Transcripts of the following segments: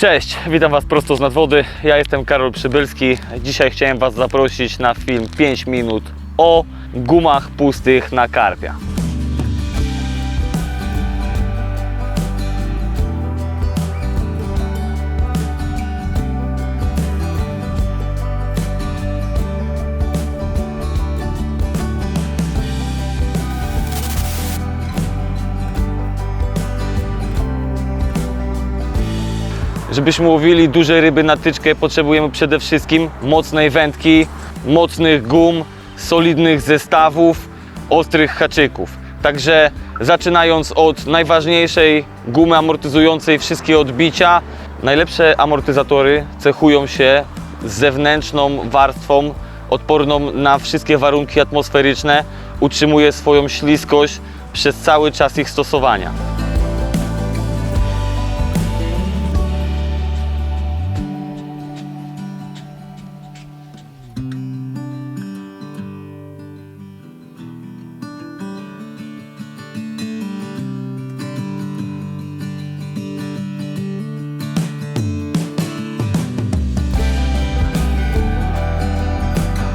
Cześć, witam Was prosto z nadwody. Ja jestem Karol Przybylski. Dzisiaj chciałem Was zaprosić na film 5 minut o gumach pustych na karpia. Żebyśmy łowili duże ryby na tyczkę, potrzebujemy przede wszystkim mocnej wędki, mocnych gum, solidnych zestawów, ostrych haczyków. Także zaczynając od najważniejszej gumy amortyzującej wszystkie odbicia, najlepsze amortyzatory cechują się zewnętrzną warstwą odporną na wszystkie warunki atmosferyczne, utrzymuje swoją śliskość przez cały czas ich stosowania.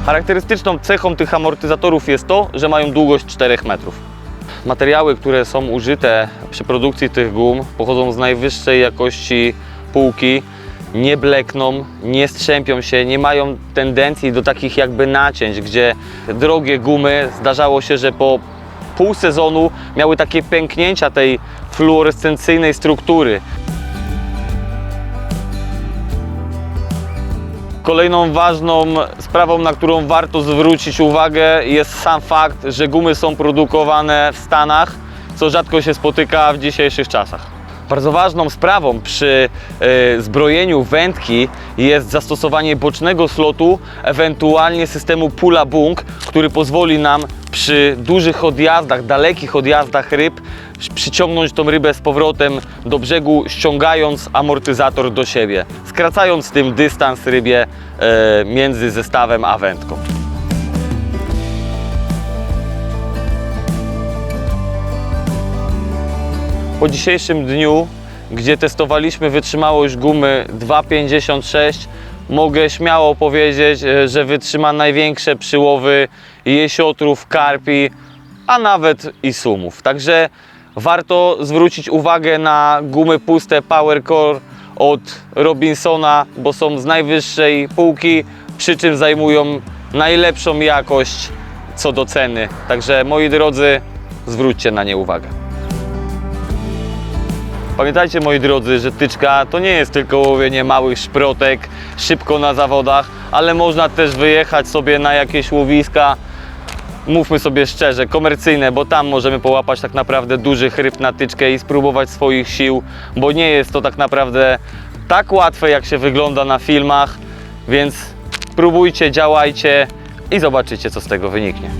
Charakterystyczną cechą tych amortyzatorów jest to, że mają długość 4 metrów. Materiały, które są użyte przy produkcji tych gum, pochodzą z najwyższej jakości półki, nie blekną, nie strzępią się, nie mają tendencji do takich jakby nacięć, gdzie drogie gumy zdarzało się, że po pół sezonu miały takie pęknięcia tej fluorescencyjnej struktury. Kolejną ważną sprawą, na którą warto zwrócić uwagę, jest sam fakt, że gumy są produkowane w Stanach, co rzadko się spotyka w dzisiejszych czasach. Bardzo ważną sprawą przy e, zbrojeniu wędki jest zastosowanie bocznego slotu, ewentualnie systemu pula bung, który pozwoli nam przy dużych odjazdach, dalekich odjazdach ryb przyciągnąć tą rybę z powrotem do brzegu, ściągając amortyzator do siebie, skracając tym dystans rybie e, między zestawem a wędką. Po dzisiejszym dniu, gdzie testowaliśmy wytrzymałość gumy 2,56, mogę śmiało powiedzieć, e, że wytrzyma największe przyłowy jesiotrów, karpi, a nawet i sumów. Także warto zwrócić uwagę na gumy puste Powercore od Robinsona, bo są z najwyższej półki, przy czym zajmują najlepszą jakość co do ceny. Także moi drodzy, zwróćcie na nie uwagę. Pamiętajcie moi drodzy, że tyczka to nie jest tylko łowienie małych szprotek szybko na zawodach, ale można też wyjechać sobie na jakieś łowiska, mówmy sobie szczerze, komercyjne, bo tam możemy połapać tak naprawdę dużych ryb na tyczkę i spróbować swoich sił, bo nie jest to tak naprawdę tak łatwe jak się wygląda na filmach, więc próbujcie, działajcie i zobaczycie co z tego wyniknie.